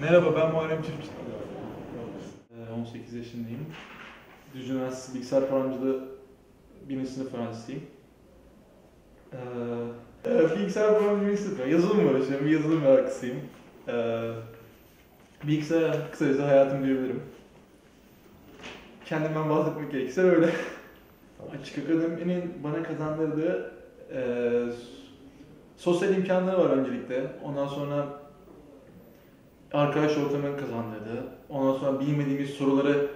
Merhaba ben Muharrem Çift. Ee, 18 yaşındayım. Düzce Üniversitesi Bilgisayar Programcılığı 1. sınıf öğrencisiyim. Ee, bilgisayar programcılığı 1. sınıf. Yazılım uğraşıyorum. Bir yazılım merakısıyım. Ee, bilgisayar kısacası hayatım diyebilirim. Kendimden bahsetmek gerekirse öyle. Açık Akademi'nin bana kazandırdığı e, sosyal imkanları var öncelikle. Ondan sonra arkadaş ortamının kazandırdığı, ondan sonra bilmediğimiz soruları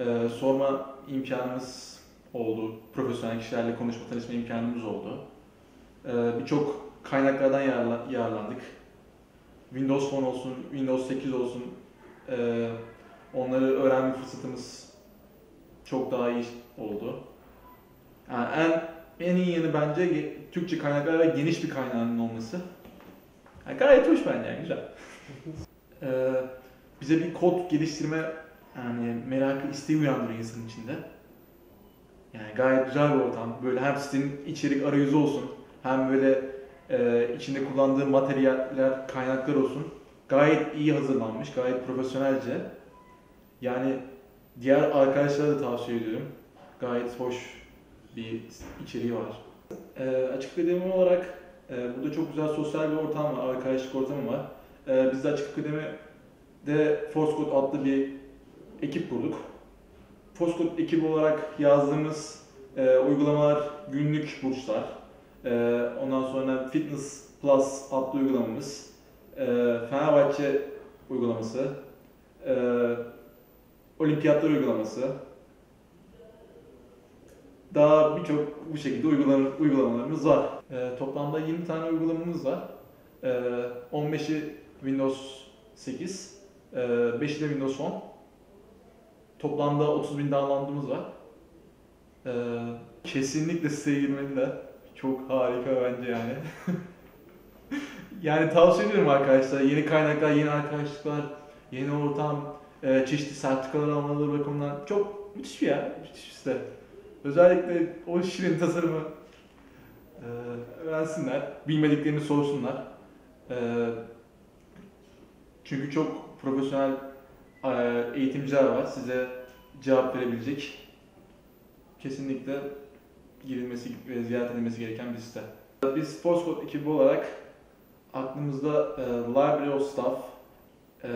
e, sorma imkanımız oldu. Profesyonel kişilerle konuşma, tanışma imkanımız oldu. E, Birçok kaynaklardan yararla- yararlandık. Windows 10 olsun, Windows 8 olsun, e, onları öğrenme fırsatımız çok daha iyi oldu. Yani en en iyi yanı bence Türkçe kaynaklar ve geniş bir kaynağının olması. Yani gayet hoş bence yani güzel. Ee, bize bir kod geliştirme yani merakı, isteği uyandırıyor insanın içinde. Yani gayet güzel bir ortam. Böyle hem sitenin içerik arayüzü olsun, hem böyle e, içinde kullandığı materyaller, kaynaklar olsun. Gayet iyi hazırlanmış, gayet profesyonelce. Yani diğer arkadaşlara da tavsiye ediyorum. Gayet hoş bir içeriği var. Ee, açık akademi olarak e, burada çok güzel sosyal bir ortam var, arkadaşlık ortamı var. Ee, biz de Açık Akademi'de Force Code adlı bir ekip kurduk. Force Code ekibi olarak yazdığımız e, uygulamalar günlük burçlar. E, ondan sonra Fitness Plus adlı uygulamamız. E, Fenerbahçe uygulaması. E, Olimpiyatlar uygulaması. Daha birçok bu şekilde uygulama, uygulamalarımız var. E, toplamda 20 tane uygulamamız var. Ee, 15'i Windows 8, e, 5'i de Windows 10. Toplamda 30 bin download'umuz var. Ee, kesinlikle siteye girmeliler. Çok harika bence yani. yani tavsiye ederim arkadaşlar. Yeni kaynaklar, yeni arkadaşlıklar, yeni ortam, e, çeşitli sertifikalar almaları bakımından çok müthiş bir yer, müthiş bir site. Özellikle o şirin tasarımı e, öğrensinler, bilmediklerini sorsunlar. Çünkü çok profesyonel e, eğitimciler var size cevap verebilecek. Kesinlikle girilmesi ve ziyaret edilmesi gereken bir site. Biz Forcecode ekibi olarak aklımızda e, Library of Stuff, e,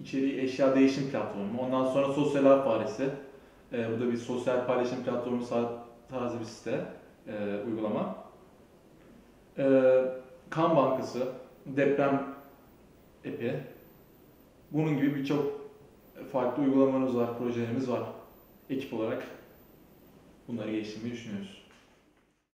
içeriği eşya değişim platformu, ondan sonra sosyal ağ faresi. E, bu da bir sosyal paylaşım platformu tarzı bir site, e, uygulama. E, kan bankası, deprem epi. Bunun gibi birçok farklı uygulamalarımız var, projelerimiz var. Ekip olarak bunları geliştirmeyi düşünüyoruz.